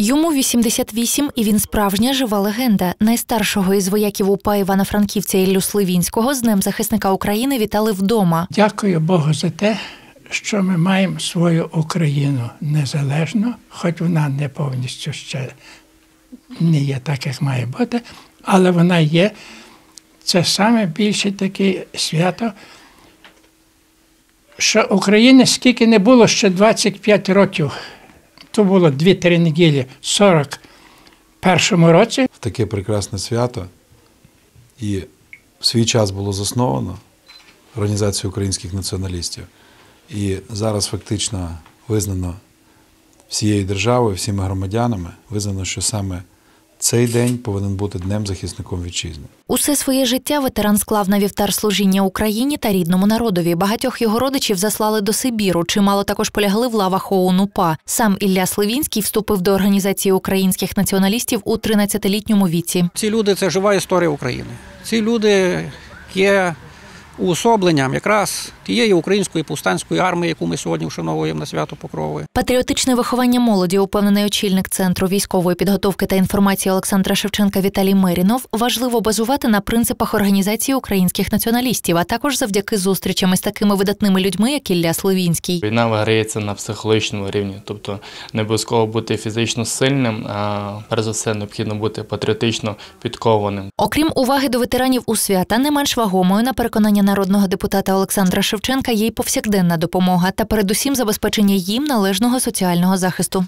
Йому 88 і він справжня жива легенда. Найстаршого із вояків УПА Івана-Франківця Іллю Сливінського з Днем захисника України вітали вдома. Дякую Богу за те, що ми маємо свою Україну незалежну, хоч вона не повністю ще не є так, як має бути, але вона є. Це саме більше таке свято, що України скільки не було ще 25 років. То було 2-3 неділі в 41-му році. таке прекрасне свято. І в свій час було засновано Організацію українських націоналістів. І зараз фактично визнано всією державою, всіми громадянами, визнано, що саме цей день повинен бути Днем захисником вітчизни. Усе своє життя ветеран склав на вівтар служіння Україні та рідному народові. Багатьох його родичів заслали до Сибіру. Чимало також полягли в лавах ОУН УПА. Сам Ілля Сливінський вступив до організації українських націоналістів у 13-літньому віці. Ці люди це жива історія України. Ці люди є уособленням якраз тієї української повстанської армії, яку ми сьогодні вшановуємо на свято Покрови. Патріотичне виховання молоді, упевнений очільник центру військової підготовки та інформації Олександра Шевченка Віталій Мерінов, важливо базувати на принципах організації українських націоналістів, а також завдяки зустрічам із такими видатними людьми, як Ілля Сливінський. Війна виграється на психологічному рівні, тобто не обов'язково бути фізично сильним, а перш за все необхідно бути патріотично підкованим. Окрім уваги до ветеранів у свята, не менш вагомою на переконання народного депутата Олександра Шевченка є й повсякденна допомога та передусім забезпечення їм належного соціального захисту.